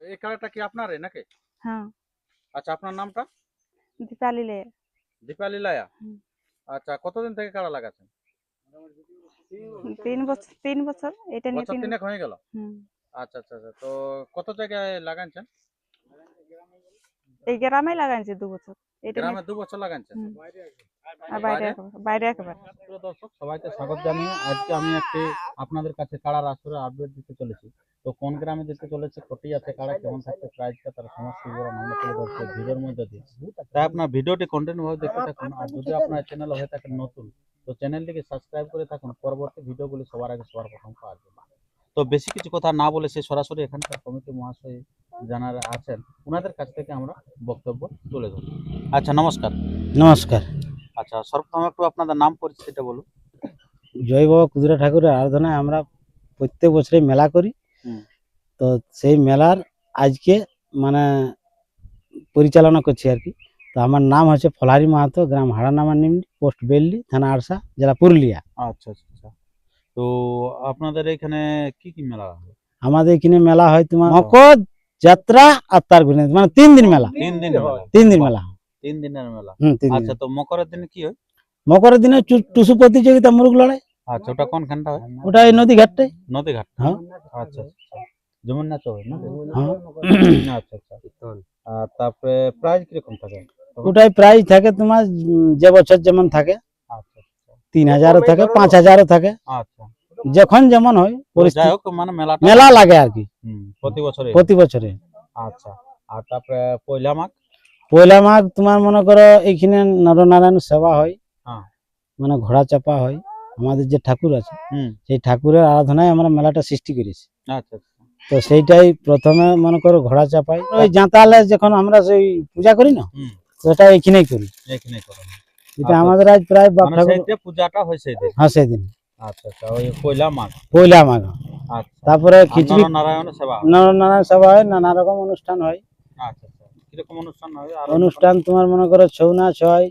এই কাড়াটা কি আপনারই নাকি? হ্যাঁ। আচ্ছা আপনার নামটা? দীপালি লে দীপালি লায়া? আচ্ছা কতদিন থেকে কাড়া লাগাচ্ছেন? তিন বছর তিন বছর এটা নিয়ে তিন তিনেক হয়ে গেল? হুম। আচ্ছা আচ্ছা আচ্ছা তো কত জায়গায় লাগাচ্ছেন এই গ্রামে লাগাইছে দু বছর। এটা গ্রামে দু বছর। বাইরে বাইরে? একবার দর্শক সবাইকে স্বাগত জানিয়ে আজকে আমি একটি আপনাদের কাছে কাড়ার আসরে আপডেট দিতে চলেছি। তো কোন গ্রামে দিতে চলেছে কটি আছে কাড়া কেমন থাকছে প্রাইসটা তার সমস্ত বিবরণ আমরা তুলে ধরছি ভিডিওর মধ্যে দিয়ে। তাই আপনার ভিডিওটি কন্টিনিউ ভাবে দেখতে থাকুন আর যদি আপনার চ্যানেল হয়ে থাকেন নতুন তো চ্যানেলটিকে সাবস্ক্রাইব করে থাকুন পরবর্তী ভিডিওগুলি সবার আগে সবার প্রথম পাওয়ার জন্য। তো বেশি কিছু কথা না বলে সে সরাসরি এখানকার কমিটি মহাশয় যারা আছেন ওনাদের কাছ থেকে আমরা বক্তব্য তুলে ধরব। আচ্ছা নমস্কার। নমস্কার। আচ্ছা সর্বপ্রথম একটু আপনাদের নাম পরিচিতিটা বলুন। জয় বাবা কুদুরা ঠাকুরের আরাধনায় আমরা প্রত্যেক বছরে মেলা করি। তো সেই মেলার আজকে মানে পরিচালনা করছি আর কি। তো আমার নাম হচ্ছে ফলারি মাহাতো গ্রাম হাড়ানামা নিমডি পোস্ট বেললি থানা আরসা জেলা পুরুলিয়া। আচ্ছা আচ্ছা আচ্ছা। তো আপনাদের এখানে কি কি মেলা হয়? আমাদের এখানে মেলা হয় তোমার মকর যাত্রা আর তার ঘুরে মানে তিন দিন মেলা। তিন দিন মেলা। তিন দিন মেলা। তিন দিনের মেলা। আচ্ছা তো মকরের দিনে কি হয়? মকরের দিনে টুসু প্রতিযোগিতা মুরগ লড়াই। আচ্ছা ওটা কোনখানটা? হয় ওটা এই নদী ঘাটটাই নদী ঘাট হ্যাঁ। আচ্ছা আচ্ছা যেমন নাচ হয় না? হ্যাঁ। আচ্ছা আচ্ছা। আর তারপরে প্রাইস কীরকম থাকে? ওটাই প্রাইস থাকে তোমার যে বছর যেমন থাকে আচ্ছা আচ্ছা। তিন হাজারও থাকে পাঁচ হাজারও থাকে। আচ্ছা। যখন যেমন হয় পরিস্থিতি মানে মেলা লাগে আর কি। হুম, প্রতি বছরে প্রতি বছরে আচ্ছা। আর তারপরে পয়লা মাঘ? পয়লা মাঘ তোমার মনে করো এইখানে নরনারায়ণ সেবা হয়। হ্যাঁ। মানে ঘোড়া চাপা হয়। আমাদের যে ঠাকুর আছে হুম। সেই ঠাকুরের আরাধনায় আমরা মেলাটা সৃষ্টি করেছি। আচ্ছা আচ্ছা। তো সেইটাই প্রথমে মনে করো ঘোড়া চাপাই ওই জাঁতালে যখন আমরা সেই পূজা করি না সেটা এইখানেই করি। এটা আচ্ছা। আমাদের আজ প্রায় বাপ মানে ঠাকুর পূজাটা হয় সেই দিন হ্যাঁ সেদিন আচ্ছা আচ্ছা ওই পয়লা মাঘ। পয়লা মাঘ। আচ্ছা। তারপরে খিচুড়ি নারায়ণ সেবা নরনারায়ণ সেবা হয় নানা রকম অনুষ্ঠান হয়। আচ্ছা আচ্ছা। কীরকম অনুষ্ঠান হয়? অনুষ্ঠান তোমার মনে করো ছৌ নাচ হয়।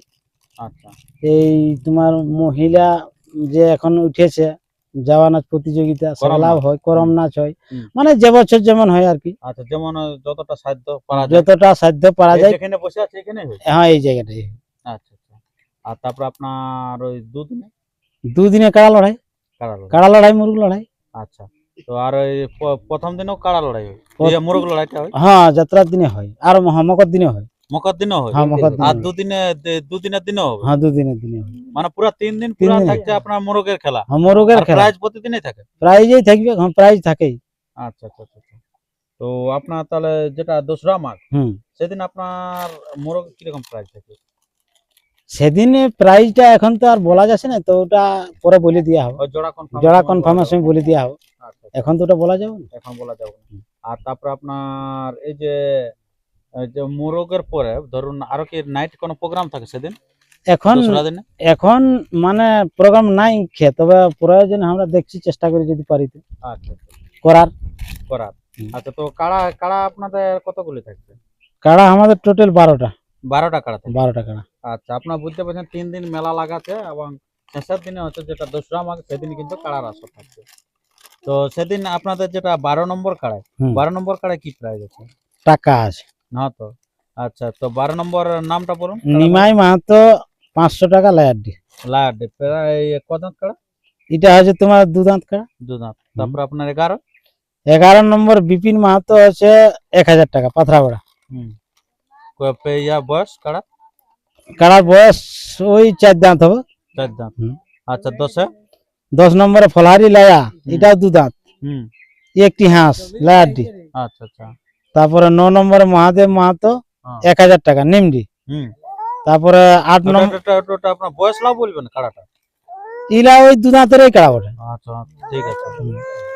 আচ্ছা। এই তোমার মহিলা যে এখন উঠেছে যাওয়া নাচ প্রতিযোগিতা করম হয় করম নাচ হয়। মানে যে বছর যেমন হয় আর কি। আচ্ছা যেমন যতটা সাধ্য পারা যায়। যতটা সাধ্য পারা যায়। যেখানে বসে আছে এখানে হ্যাঁ এই জায়গাটাই। আচ্ছা আচ্ছা। আর তারপর আপনার ওই দুদিনে? দুদিনে কাড়া লড়াই? কাড়া লড়াই? কাড়া লড়াই মুরগ লড়াই? আচ্ছা। তো আর ওই প্রথম দিনেও কাড়া লড়াই হয়? মোরগ লড়াইটা হয়? হ্যাঁ যাত্রার দিনে হয়। আর মহা- মকর দিনে হয়। হয় হ্যাঁ আর। দুদিনে দুদিনের দিনও হবে? হ্যাঁ দুদিনের দিনে মানে পুরো তিন দিন পুরো থাকছে আপনার মোরগের খেলা? হ্যাঁ মোরগের খেলা। প্রাইজ প্রতিদিনই থাকে? প্রাইজেই থাকবে হ্যাঁ প্রাইজ থাকেই। আচ্ছা আচ্ছা আচ্ছা আচ্ছা। তো আপনার তাহলে যেটা দোসরা মাঘ হুম। সেদিন আপনার মোরগ কীরকম প্রাইস থাকে সেদিনে প্রাইজটা এখন তো আর বলা যাচ্ছে না তো ওটা পরে বলে দেওয়া হবে। জোড়া কনফার্ম জোড়া কনফার্মেশন বলে দেওয়া হবে। আচ্ছা এখন তো ওটা বলা যাবে না। এখন বলা যাবে আর তারপর আপনার এই যে যে মোরগের পরে ধরুন আরও কি নাইট কোনো প্রোগ্রাম থাকে সেদিন? এখন এখন মানে প্রোগ্রাম নাই খে তবে প্রয়োজন আমরা দেখছি চেষ্টা করি যদি পারি তো। আচ্ছা আচ্ছা, করার। করার। আচ্ছা তো কাড়া কাড়া আপনাদের কতগুলি থাকবে কাড়া আমাদের টোটাল বারোটা। বারোটা কাড়া বারোটা কাড়া। আচ্ছা আপনার বুঝতে পারছেন তিন দিন মেলা লাগাতে এবং শেষের দিনে হচ্ছে যেটা দোসরা মাঘ সেদিন কিন্তু কাড়ার আসর থাকবে তো সেদিন আপনাদের যেটা বারো নম্বর কাড়ায় বারো নম্বর কাড়ায় কি প্রাইস আছে? টাকা আছে। না তো? আচ্ছা তো বারো নম্বর নামটা বলুন। নিমাই মাহাতো পাঁচশো টাকা লায়ার ডি লাড প্রায় কদাঁত কাড়া? এটা হচ্ছে তোমার দু দাঁত কাড়া। দুদাঁত তারপর আপনার এগারো? এগারো নম্বর বিপিন মাহাতো হচ্ছে এক হাজার টাকা পাথরাবড়া হুম। ইয়া বয়স কাড়া? কাড়ার বয়স ওই চার দাঁত হবে। চার দাঁত। আচ্ছা দশে? দশ নম্বরে ফলহারি লায়া এটাও দু দাঁত। হুম। একটি হাঁস লায়ার ডি আচ্ছা আচ্ছা। তারপরে ন নম্বরে মহাদেব মাহাতো হ্যাঁ। এক হাজার টাকা নিমডি। তারপরে আট নম্বর ওটা- ওটা- ওটা আপনার বয়স লাভ বলবেন কাড়াটা? ইলা ওই দু দাঁতেরই কাড়া বটে। আচ্ছা ঠিক আছে।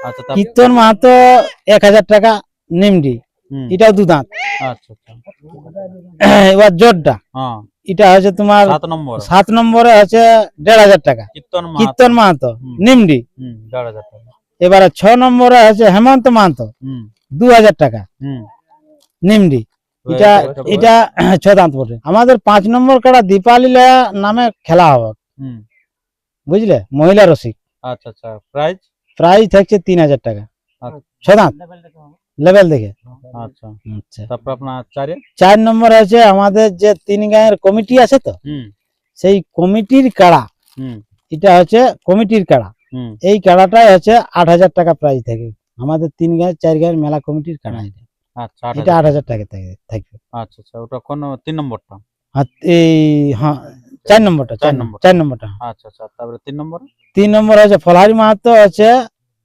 আচ্ছা কীর্তন মাহাতো এক হাজার টাকা নিমডি। এটাও দু দাঁত আচ্ছা। এবার জোরটা হ্যাঁ। এটা হচ্ছে তোমার সাত নম্বরে। হচ্ছে দেড় হাজার টাকা। কীর্তন মাহাতো। নিমডি। এবারে ছ নম্বরে আছে হেমন্ত মাহাতো। হুম। দু হাজার টাকা। হুম। নিমডি। এটা এটা- এটা ছ দাঁত বটে আমাদের পাঁচ নম্বর কাড়া দীপালি লয়া নামে খেলা হবে। হুম। বুঝলে? মহিলা রসিক। আচ্ছা আচ্ছা। প্রাইস প্রাইস থাকছে তিন হাজার টাকা। আচ্ছা। ছ দাঁত লেভেল দেখে। আচ্ছা। আচ্ছা। তারপর আপনার চারে? চার নম্বর আছে আমাদের যে তিন গাঁয়ের কমিটি আছে তো? হুম। সেই কমিটির কাড়া। হুম। এটা হচ্ছে কমিটির কাড়া। হুম। এই কাড়াটাই হচ্ছে আট হাজার টাকা প্রাইস থাকে। আমাদের তিন গাঁয়ের চার গাঁয়ের মেলা কমিটির কাড়া এটা আচ্ছা আট এটা হাজার। আট হাজার টাকা থাকে থাকবে। আচ্ছা আচ্ছা ওটা কোন তিন নম্বরটা? এই হ্যাঁ চার নম্বরটা চার নম্বর। চার নম্বরটা। আচ্ছা আচ্ছা তারপরে তিন নম্বর? তিন নম্বর ফলহারি মাহাতো হচ্ছে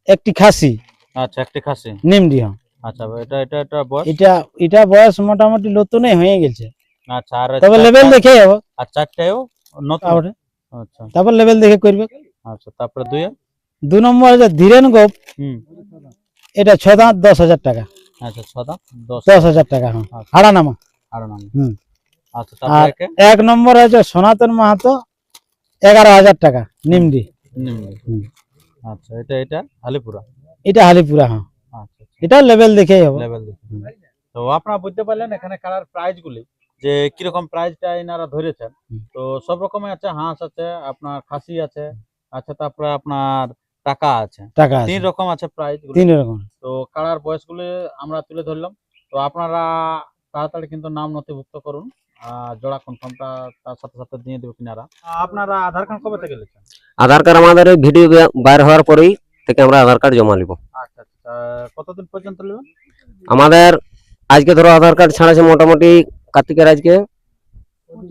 একটি খাসি। আচ্ছা একটি খাসি। নিমডি হ্যাঁ। আচ্ছা এটা এটা এটা বয়স? এটা এটা বয়স মোটামুটি নতুনই হয়ে গেছে। আচ্ছা আর তবে লেভেল দেখে যাব আর নতুন? আচ্ছা। তারপর লেভেল দেখে করবে। আচ্ছা তারপরে দুই দু নম্বর হচ্ছে ধীরেন গোপ। হুম। এটা ছ দাঁত দশ হাজার টাকা। আচ্ছা দশ দশ হাজার টাকা হ্যাঁ। আচ্ছা। হাড়া নামা আর হুম। আচ্ছা আর এক নম্বর হচ্ছে সনাতন মাহাতো এগারো হাজার টাকা নিমডি। হুম। আচ্ছা এটা এটা হালিপুরা? এটা হালিপুরা হ্যাঁ। আচ্ছা আচ্ছা। এটা লেভেল দেখে যাব লেভেল তো আপনারা বুঝতে পারলেন এখানে কালার প্রাইসগুলি যে কীরকম প্রাইসটা এনারা ধরেছেন। তো সব রকমের আছে হাঁস আছে আপনার খাসি আছে আচ্ছা তারপরে আপনার টাকা আছে। টাকা তিন রকম আছে প্রাইস তিন রকম। তো কালার বয়সগুলি আমরা তুলে ধরলাম। তো আপনারা তাড়াতাড়ি কিন্তু নাম নথিভুক্ত করুন। আর জোড়া কনফার্মটা তার সাথে সাথে দিয়ে দেবে কিনারা। আপনারা আধার কার্ড কবে থেকে লিখেন আধার কার্ড আমাদের এই ভিডিও বাইর হওয়ার পরেই থেকে আমরা আধার কার্ড জমা নিব। আচ্ছা আচ্ছা। কতদিন পর্যন্ত নেবেন? আমাদের আজকে ধরো আধার কার্ড ছাড়াছে মোটামুটি কার্তিকের আজকে।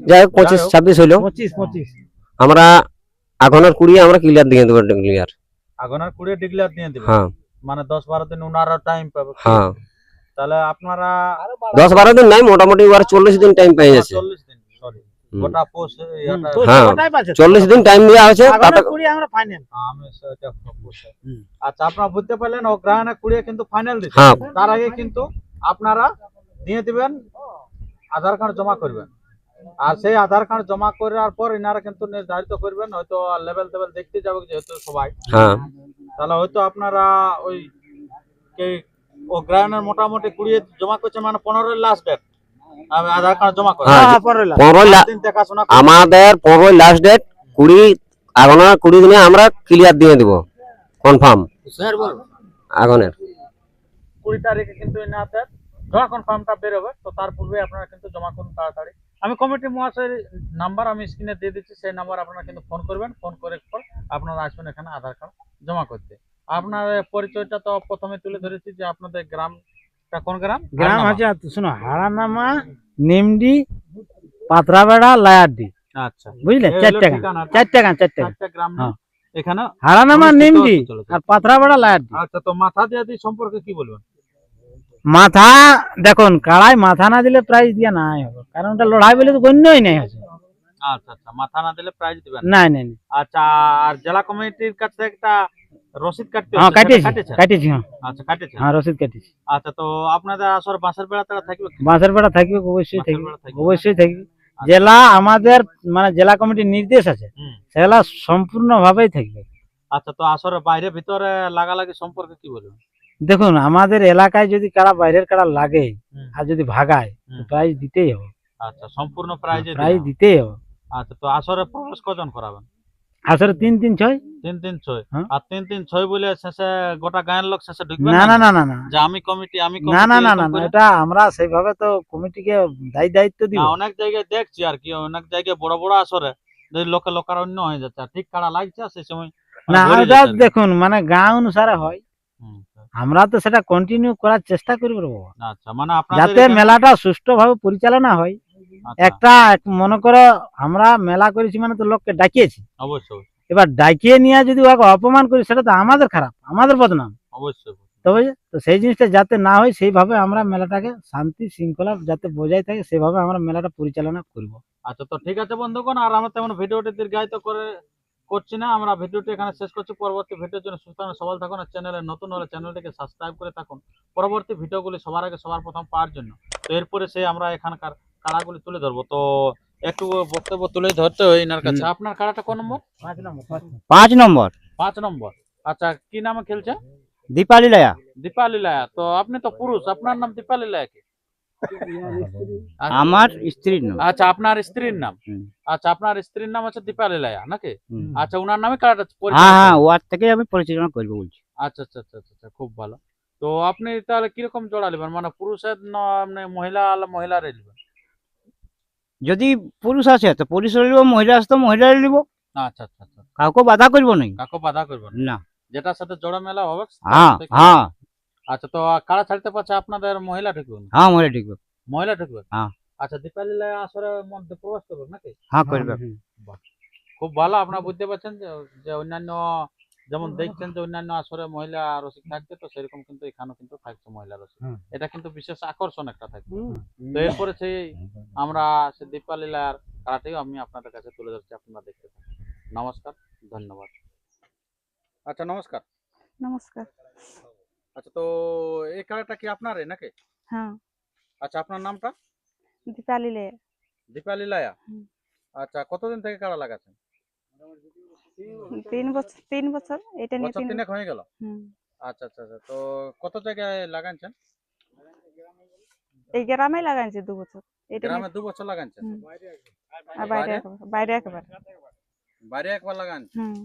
যাই হোক পঁচিশ ছাব্বিশ হইল। পঁচিশ পঁচিশ। আমরা আগুনের কুড়িয়ে আমরা ক্লিয়ার দিয়ে দেবো ক্লিয়ার আগুনের কুড়িয়ে ডিক্লেয়ার দিয়ে দেবেন হ্যাঁ। মানে দশ বারো দিন ওনারা টাইম পাবে। হ্যাঁ। তাহলে আপনারা দশ বারো দিন নাই মোটামুটি ওরা চল্লিশ দিন টাইম পেয়ে যাচ্ছে। চল্লিশ দিন সরি গোটা হ্যাঁ। চল্লিশ দিন টাইম দেওয়া হয়েছে তাতে আমরা ফাইনাল আমি সেটা পোষে আচ্ছা আপনারা বুঝতে পারলেন অগ্রহায়ণে কুড়িয়ে কিন্তু ফাইনাল দিচ্ছে। হ্যাঁ। তার আগে কিন্তু আপনারা দিয়ে দিবেন আধার কার্ড জমা করবেন। আর সেই আধার কার্ড জমা করার পর এনারা কিন্তু নির্ধারিত করবেন হয়তো লেভেল টেবেল দেখতে যাবে যেহেতু সবাই। হ্যাঁ। তাহলে হয়তো আপনারা ওই কে ও গ্রাউন্ডের মোটামুটি কুড়িয়ে জমা করছে মানে পনেরোই লাস্ট ডেট আধার কার্ড জমা করে হ্যাঁ। আমাদের পনেরোই লাস্ট ডেট কুড়ি আগুনের কুড়ি দিনে আমরা ক্লিয়ার দিয়ে দিব। কনফার্ম আগুনের কুড়ি তারিখে কিন্তু জমা কনফার্মটা বেরোবে তো তার পূর্বে আপনারা কিন্তু জমা করুন তাড়াতাড়ি। আমি কমিটি মহাশয়ের নাম্বার আমি স্ক্রিনে দিয়ে দিচ্ছি সেই নাম্বার আপনারা কিন্তু ফোন করবেন ফোন করে পর আপনারা আসবেন এখানে আধার কার্ড জমা করতে। আপনার পরিচয়টা তো প্রথমে তুলে ধরেছি যে আপনাদের গ্রামটা কোন গ্রাম? গ্রাম আছে শোনো হারানামা নিমডি পাথরাবেড়া লায়ারডি আচ্ছা। বুঝলে? এই চার হলো টাকা ঠিকানাটা। চার টাকা চার টাকা চারটা গ্রাম হ্যাঁ। এখানে হারানামা নিমডি। আর পাথরাবেড়া লায়ারডি আচ্ছা তো মাথা দিয়ে সম্পর্কে কি বলবেন? মাথা দেখুন কাড়াই মাথা না দিলে প্রাইজ দিয়া নাই হবে। কারণ ওটা লড়াই বলে তো গণ্যই নাই আছে আচ্ছা আচ্ছা মাথা না দিলে প্রাইজ দিবেন নাই নাই। আচ্ছা আর জেলা কমিটির কাছে একটা রসিদ কাটতে হ্যাঁ কাটেছেন? কাটিয়েছি হ্যাঁ। আচ্ছা কাটেছেন হ্যাঁ রসিদ কাটিয়েছি। আচ্ছা তো আপনাদের আসর বাঁশের বেড়া তারা থাকবে? বাঁশের বেড়া থাকবে অবশ্যই থাকবে অবশ্যই থাকবে। জেলা আমাদের মানে জেলা কমিটির নির্দেশ আছে। সেগুলা সম্পূর্ণ ভাবেই থাকবে। আচ্ছা তো আসরের বাইরে ভিতরে লাগালাগি সম্পর্কে কি বলবেন? দেখুন আমাদের এলাকায় যদি কারা বাইরের কারা লাগে আর যদি ভাগায়। প্রাইজ দিতেই হবে। আচ্ছা সম্পূর্ণ প্রাইজে প্রাইজ দিতেই হবে। আচ্ছা তো আসরে প্রবেশ কজন করাবেন? আসরে তিন তিন ছয়? তিন তিন ছয়। হ্যাঁ। আর তিন তিন ছয় বলে শেষে গোটা গায়ের লোক শেষে ঢুকবে না না? না না না যে আমি কমিটি আমি না না না না এটা আমরা সেইভাবে তো কমিটিকে দায়ী দায়িত্ব দিব। না, অনেক জায়গায় দেখছি আর কি অনেক জায়গায় বড় বড় আসরে যে লোকে অন্য হয়ে যাচ্ছে ঠিক কারা লাগছে সেই সময় মানে না আর কি। দেখুন মানে গাঁ অনুসারে হয়। আমরা তো সেটা কন্টিনিউ করার চেষ্টা করব রে বাবা। আচ্ছা মানে যাতে মেলাটা সুষ্ঠুভাবে পরিচালনা হয়। আচ্ছা, একটা মনে করো আমরা মেলা করেছি মানে তো লোককে ডাকিয়েছি। অবশ্যই এবার ডাকিয়ে নিয়ে যদি ওকে অপমান করি সেটা তো আমাদের খারাপ আমাদের বদনাম। অবশ্যই তবে তো সেই জিনিসটা যাতে না হয় সেইভাবে আমরা মেলাটাকে শান্তি শৃঙ্খলা যাতে বজায় থাকে সেভাবে আমরা মেলাটা পরিচালনা করব। আচ্ছা তো ঠিক আছে বন্ধুগণ আর আমরা তেমন ভিডিওটি দীর্ঘায়িত করে করছি না আমরা ভিডিওটি এখানে শেষ করছি। পরবর্তী ভিডিওর জন্য সুস্থ থাকুন, সবল থাকুন আর চ্যানেলে নতুন হলে চ্যানেলটিকে সাবস্ক্রাইব করে থাকুন। পরবর্তী ভিডিওগুলি সবার আগে সবার প্রথম পাওয়ার জন্য। তো এরপরে সে আমরা এখানকার কাড়াগুলি তুলে ধরবো। তো একটু বক্তব্য তুলে ধরতে হয় এনার কাছে। আপনার কাড়াটা কোন নম্বর? পাঁচ নম্বর পাঁচ নম্বর। পাঁচ নম্বর। আচ্ছা কি নামে খেলছে দীপালি লায়া। দীপালি লায়া। তো আপনি তো পুরুষ আপনার নাম দীপালি লায়া কি। আমার স্ত্রীর নাম। আচ্ছা আপনার স্ত্রীর নাম? আচ্ছা আপনার স্ত্রীর নাম হচ্ছে দীপালি লায়া নাকি? আচ্ছা উনার নামে কার্ড হ্যাঁ হ্যাঁ ওয়ার থেকে আমি পরিচালনা করব বলছি। আচ্ছা আচ্ছা আচ্ছা আচ্ছা আচ্ছা, খুব ভালো। তো আপনি তাহলে কীরকম জোড়া নেবেন? মানে পুরুষের না মানে মহিলা মহিলারে নেবেন? যদি পুরুষ আছে তো পুরুষ লিব মহিলা আছে তো মহিলা লিব আচ্ছা আচ্ছা আচ্ছা। কাউকে বাধা করব নাই। কাকো বাধা করবেন না। না। যেটার সাথে জোড়া মেলা হবে হ্যাঁ হ্যাঁ। আচ্ছা তো কাড়া ছাড়তে পারছে? আপনাদের মহিলা ঢুকবে? হ্যাঁ মহিলা ঢুকবে। মহিলা ঢুকবে হ্যাঁ। আচ্ছা দীপালি লাই আসরের মধ্যে প্রবেশ করবে নাকি? হ্যাঁ করবে। খুব ভালো আপনারা বুঝতে পারছেন যে অন্যান্য যেমন দেখছেন যে অন্যান্য আসরে মহিলা রসিক থাকছে তো সেরকম কিন্তু এখানেও কিন্তু থাকছে মহিলা রসিক। এটা কিন্তু বিশেষ আকর্ষণ একটা থাকছে। তো এরপরে সেই আমরা সে দীপালি লাইয়ার কারাটাই আমি আপনাদের কাছে তুলে ধরছি আপনারা দেখতে নমস্কার ধন্যবাদ। আচ্ছা নমস্কার। নমস্কার। আচ্ছা তো এই কারাটা কি আপনারই নাকি? হ্যাঁ। আচ্ছা আপনার নামটা? দীপালি লেয়া দীপালি লায়া আচ্ছা কতদিন থেকে কারা লাগাচ্ছেন? তিন বছর তিন বছর এটা নিয়ে তিন তিনেক হয়ে গেল? হুম। আচ্ছা আচ্ছা আচ্ছা তো কত জায়গায় লাগাচ্ছেন এই গ্রামে লাগাইছি দু বছর। এটা গ্রামে দু বছর লাগাচ্ছেন আর বাইরে বাইরে? একবার বাইরে একবার। বাইরে একবার লাগান? হুম।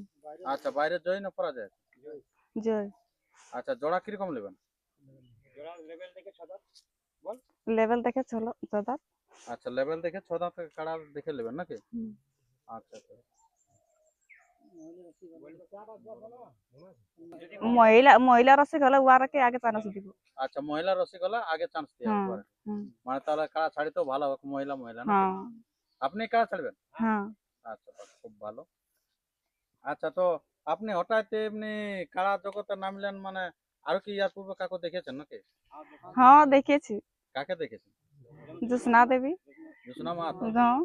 আচ্ছা বাইরে জয় না পরা যায় জয়। আচ্ছা জোড়া কীরকম নেবেন? জোড়া লেভেল দেখে চলো দাদা আচ্ছা লেভেল দেখে ছ দাঁত কাড়া দেখে নেবেন নাকি? আচ্ছা আচ্ছা। মহিলা মহিলা রসিক হলে উয়ারাকে আগে চানাচ দিব। আচ্ছা মহিলা আগে চান্স দিয়ে মানে তাহলে কাড়া ছাড়ি তো ভালো হবে মহিলা মহিলা না হ্যাঁ। আপনি কাড়া ছাড়বেন? হ্যাঁ। আচ্ছা খুব ভালো। আচ্ছা তো আপনি হঠাৎ এমনি কাড়া জগতে নামলেন মানে আরও কি ইয়ার পূর্বে কাকু দেখেছেন নাকি হ্যাঁ দেখেছি কাকে দেখেছেন জোসনা দেবী জোসনা মাহাতো হ্যাঁ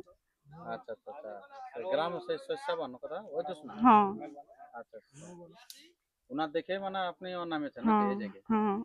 আচ্ছা আচ্ছা আচ্ছা তো গ্রাম সেই শস্যাবান কথা ওই জোসনা হ্যাঁ আচ্ছা আচ্ছা ওনার দেখে মানে আপনি ও নামেছেন নাকি হ্যাঁ এই জায়গায় হ্যাঁ